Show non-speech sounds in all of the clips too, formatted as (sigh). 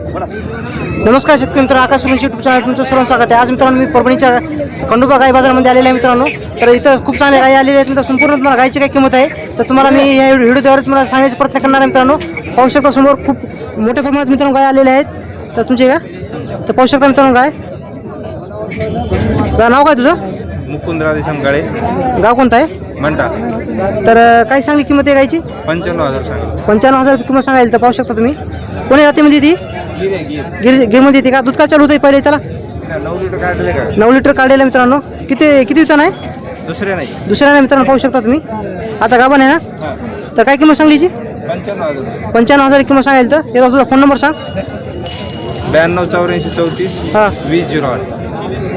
नमस्कार शेतकरी मित्र आकाश सुरेश युट्यूब चॅनल तुमचं सर्व स्वागत आहे. आज मित्रांनो मी परभणीच्या खंडोबा गाई बाजारामध्ये आलेले आहे मित्रांनो. तर इथं खूप चांगल्या गाई आलेल्या आहेत मित्र संपूर्ण तुम्हाला गायची काय किंमत आहे. तर तुम्हाला मी या व्हिडिओद्वारे तुम्हाला सांगण्याचा प्रयत्न करणार आहे मित्रांनो. पाहू शकता समोर खूप मोठ्या प्रमाणात मित्रांनो गाय आलेल्या आहेत. तर तुमचे का? तर पाहू शकता मित्रांनो गाय. नाव काय तुझं? मुकुंद राधेश्याम गाळे गाव कोणतं आहे? म्हणता तर काय सांगली किंमत आहे गायची पंच्याण्णव हजार सांगा. पंच्याण्णव हजार किंमत सांगायला तर पाहू शकता तुम्ही. कोणी जातीमध्ये ती? गिर गिरमध्ये येते का? दूध काय चालू होतं पहिले त्याला? नऊ लिटर काढले का नऊ लिटर काढलेलं आहे मित्रांनो. किती किती दिवसानं आहे? दुसरे नाही. दुसऱ्या नाही मित्रांनो पाहू शकता तुम्ही. आता गाभण आहे ना? तर काय किंमत सांगलीची पंच्याण्णव हजार. पंच्याण्णव हजार किंमत सांगायला तर. त्याचा तुझा फोन नंबर सांग. ब्याण्णव चौऱ्याऐंशी चौतीस हां. वीस झिरो आठ.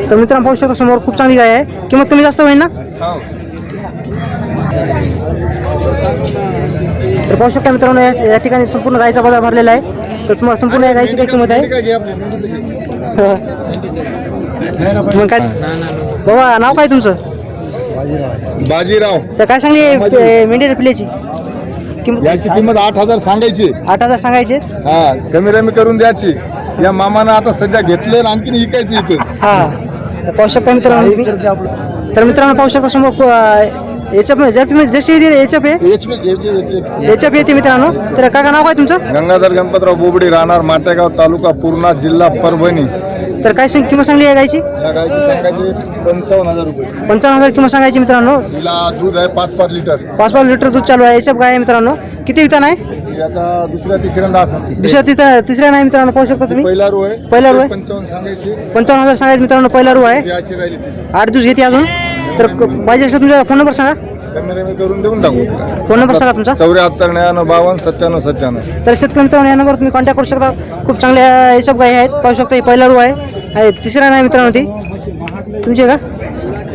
तर मित्रांनो पाहू शकता समोर खूप चांगली गाय आहे. किंमत कमी जास्त होईल ना? हो. तर पाहू शकता मित्रांनो या ठिकाणी संपूर्ण गायचा बाजार भरलेला आहे. तर तुम्हाला संपूर्ण या गायची काय किंमत आहे? (laughs) मग काय बाबा नाव काय तुमचं? बाजीराव. तर काय सांगली मेंढीच्या पिल्याची किंमत याची किंमत आठ हजार सांगायची. आठ हजार सांगायचे? हा कमी रमी करून द्यायची. या मामानं आता सध्या घेतले आणि आणखीन विकायची इथं. हा. पाहू शकता मित्रांनो तर मित्रांनो पाहू शकता समोर याच्या जपी जशी येते याच्याप आहे? याच्याप येते मित्रांनो. तर काका नाव काय तुमचं? गंगाधर गणपतराव बोबडे राहणार माटेगाव तालुका पूर्णा जिल्हा परभणी. तर काय सांग किंमत सांगली आहे गायची? पंचावन्न हजार रुपये. पंचावन्न हजार किंमत सांगायची मित्रांनो? तिला दूध आहे पाच पाच लिटर. पाच पाच लिटर दूध चालू आहे. याच्याप गाय आहे मित्रांनो. किती वितान आहे? आता दुसऱ्या तिसऱ्यांदा असं दुसऱ्या तिथं तिसऱ्या नाही मित्रांनो पाहू शकता तुम्ही. पहिला रो आहे. पहिला रो आहे. पंचावन्न सांगायची. पंचावन्न हजार सांगायचं मित्रांनो पहिला रू आहे. आठ दिवस घेते अजून. तर क- पाहिजे असेल तुमचा फोन नंबर सांगा. करून देऊन टाकू. फोन नंबर सांगा तुमचा. चौऱ्याहत्तर नव्याण्णव बावन्न सत्त्याण्णव सत्त्याण्णव. तर शेतकरी मित्रांनो या नंबर तुम्ही कॉन्टॅक्ट करू शकता. खूप चांगल्या याच्या गाय आहेत. पाहू शकता ही पहिला रू आहे. आहे तिसरा नाही मित्रांनो ती. तुमची का?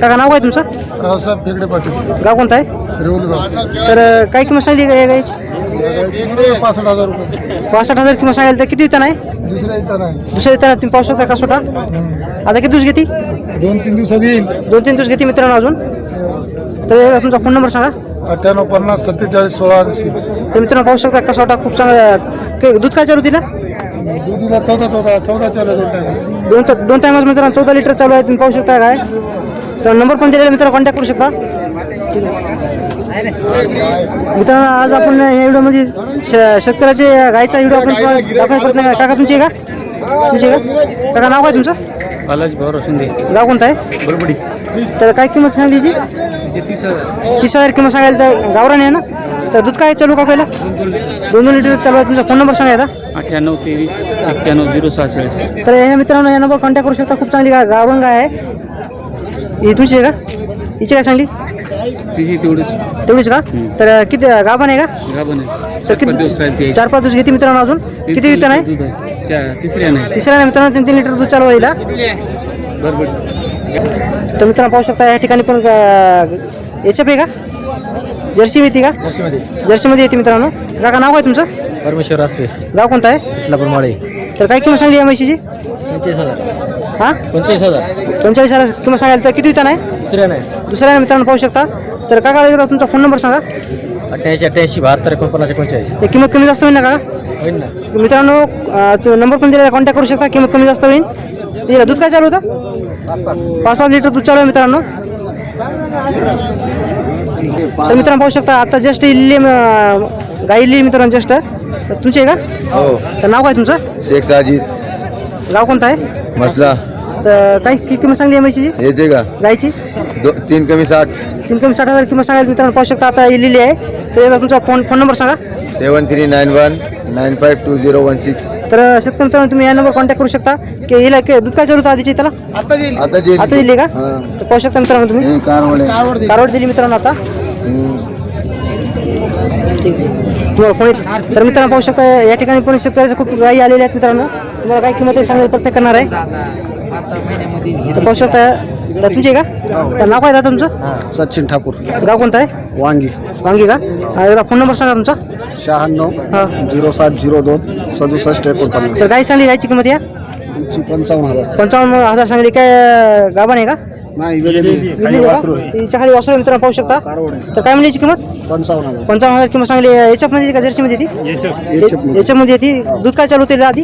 काका नाव काय तुमचं? रावसाहेब फेकडे पाटील. गाव कोणतं आहे? रेवलगाव तर अं, काय किंमत सांगली का या गायची पासष्ट हजार रुपये. पासष्ट हजार किंमत सांगायला तर किती वितान आहे दुसऱ्या इथं नाही. दुसऱ्या वितान तुम्ही पाहू शकता का स्वतः आता किती दिवस घेते? दोन तीन दिवसात येईल. दोन तीन दिवस घेते मित्रांनो अजून? तर एकदा तुमचा फोन नंबर सांगा. अठ्ठ्याण्णव पन्नास सत्तेचाळीस सोळा ऐंशी. तर मित्रांनो पाहू शकता का स्वतः खूप चांगलं क- दूध काय चालू तिला? दुधीला चौदा चौदा चौदा चालू आहे दोन टाइम दोन त- दोन टायमाच मित्रांनो चौदा लिटर चालू आहे तुम्ही पाहू शकता काय? तर नंबर पण दिलेला मित्रांनो कॉन्टॅक्ट करू शकता. मित्रांनो आज आपण या व्हिडिओमध्ये श- शेतकऱ्याचे गायचा व्हिडिओ आपण दाखवण्याचा प्रयत्न करा. काका तुमचे का? तुमचे का? काका नाव काय तुमचं? बालाजी भाऊराव शिंदे. गाव कोणतं आहे? बडबडी तर काय किंमत सांगली जी? तिचे तीस हजार. तीस हजार किंमत सांगायला तर गावरान आहे ना? तर दूध काय चालू का पहिला दोन दोन लिटर चालू आहे. तुमचा फोन नंबर सांगा आता अठ्ठ्याण्णव तेवीस एक्क्याण्णव झिरो सहाचाळीस. तर हे मित्रांनो या नंबर कॉन्टॅक्ट करू शकता. खूप चांगली गा गावरान गाय आहे. ही तुमची आहे का? हिची काय सांगली? तिची तेवढीच. तेवढीच का? तर किती गाभण आहे का? गाभण आहे. तर चार पाच दिवस राहील ती चार पाच दिवस घेते मित्रांनो अजून? किती विकत आहे? तिसऱ्या नाही. तिसऱ्या नाही मित्रांनो तीन तीन लिटर दूध चालू होईल हा. तर मित्रांनो पाहू शकता या ठिकाणी पण याच्या आहे का? जर्सी येते का? जर्सीमध्ये. येते मित्रांनो. काका नाव काय तुमचं? परमेश्वर असते गाव कोणतं आहे? इथला माळे. तर काय किंमत सांगली या म्हशीची? पंचेचाळीस हजार. हां? पंचेचाळीस हजार. पंचेचाळीस हजार. किंमत सांगायला तर किती विकत आहे? तिसऱ्या नाही. दुसऱ्या मित्रांनो पाहू शकता. तर काका तुमचा फोन नंबर सांगा. अठ्ठ्याऐंशी अठ्ठ्याऐंशी बहात्तर एकोणपन्नास एकोणचाळीस. ते किंमत कमी जास्त होईल ना काका? होईल ना. मित्रांनो अं, तो नंबर पण दिलेला कॉन्टॅक्ट करू शकता किंमत कमी जास्त होईल. ठीक दूध काय चालू होतं? पाच पाच लिटर दूध चालू आहे मित्रांनो. तर मित्रांनो पाहू शकता आता जस्ट इल्ली अं, गाई इल्ली मित्रांनो जस्ट. तर तुमची आहे का? हो. तर नाव काय तुमचं? शेख साजिद. गाव कोणतं आहे? मसला. तर काही किती किंमत सांगली आहे म्हशीची? येते का? गायची दो तीन कमी साठ. तीन कमी साठ हजार किंमत सांगायला मित्रांनो पाहू शकता आता इल्लेली आहे. तर एकदा तुमचा फोन फोन नंबर सांगा. Seven three nine one nine five two zero one six. तर शेतकरी मित्रांनो तुम्ही या नंबर कॉन्टॅक्ट करू शकता. की हिला के- दूध काय चालू होतं आधीची त्याला आता जे आता दिली का? तर पाहू शकता मित्रांनो तुम्ही. कारवडे. कारवड. दिली मित्रांनो आता. ठीक आहे. तुम्हाला कोणी तर मित्रांनो पाहू शकता या ठिकाणी पण शेतकऱ्याच्या खूप गायी आलेल्या आहेत मित्रांनो. तुम्हाला काय किंमत आहे सांगण्याचा प्रत्येक करणार आहे. तर पाहू शकता तर तुमची आहे का? तर नाव काय दादा तुमचं? सचिन ठाकूर. गाव कोणतं आहे? वांगी. वांगी का हा, एकदा फोन नंबर सांगा तुमचा. शहाण्णव हा. झिरो सात झिरो दोन सदुसष्ट एकोणपन्नास. तर गाय सांगली गायची किंमत या? तुमची पंचावन्न हजार. पंचावन्न हजार सांगली. काय आहे का? नाही विकली का? तिच्या खाली वासरू आहे मित्रांनो पाहू शकता. कारवडे तर काय म्हणजे याची किंमत? पंचावन्न हजार. पंचावन्न हजार किंमत सांगली. याच्यामध्ये का जर्सीमध्ये ती याच्यामध्ये. याच्यामध्ये ती दूध काय चालू होते आधी?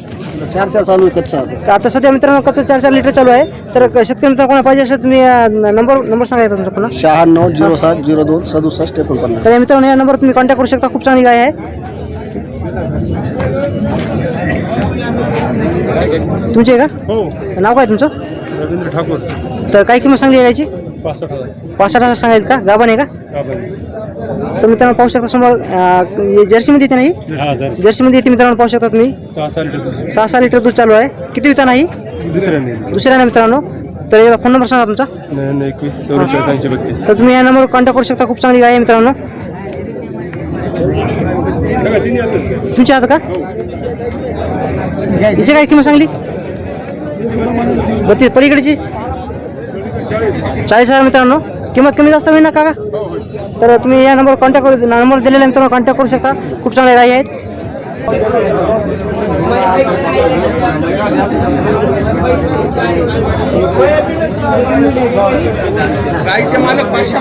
चार चार चालू कच्चा. तर आता सध्या मित्रांनो कच्चं चार चार लिटर चालू आहे. तर शेतकरी मित्रांनो कोणा पाहिजे असेल तुम्ही अं, नंबर नंबर सांगायचा तुमचा पुन्हा. शहाण्णव झिरो सात झिरो दोन सदुसष्ट एकोणपन्नास. तर या मित्रांनो या नंबर तुम्ही कॉन्टॅक्ट करू शकता. खूप चांगली गाय आहे. तुमची आहे का? हो. नाव काय तुमचं? रवींद्र ठाकूर. तर काय किंमत सांगली आहे याची पासष्ट हजार. पासष्ट हजार सांगायचं का? गाभण आहे का? तर मित्रांनो पाहू शकता समोर जर्सीमध्ये येते नाही? हा जर्सीमध्ये येते मित्रांनो पाहू शकता तुम्ही. सहा सहा लिटर दूध. चालू आहे. किती विता नाही? दुसऱ्यांनी दुसऱ्या ना मित्रांनो. तर याचा फोन नंबर सांगा तुमचा. एकवीस बत्तीस. तर तुम्ही या नंबरवर कॉन्टॅक्ट करू शकता. खूप चांगली गाय आहे मित्रांनो. तुमच्या आता का? हिची काय किंमत सांगली? बत्तीस. पलीकडची? चाळीस हजार मित्रांनो. किंमत कमी जास्त होईल ना काका? तर तुम्ही या नंबरवर कॉन्टॅक्ट करू नंबर दिलेला मित्रांनो कॉन्टॅक्ट करू शकता. खूप चांगल्या गाई आहेत. गाईचे मालक पाचशे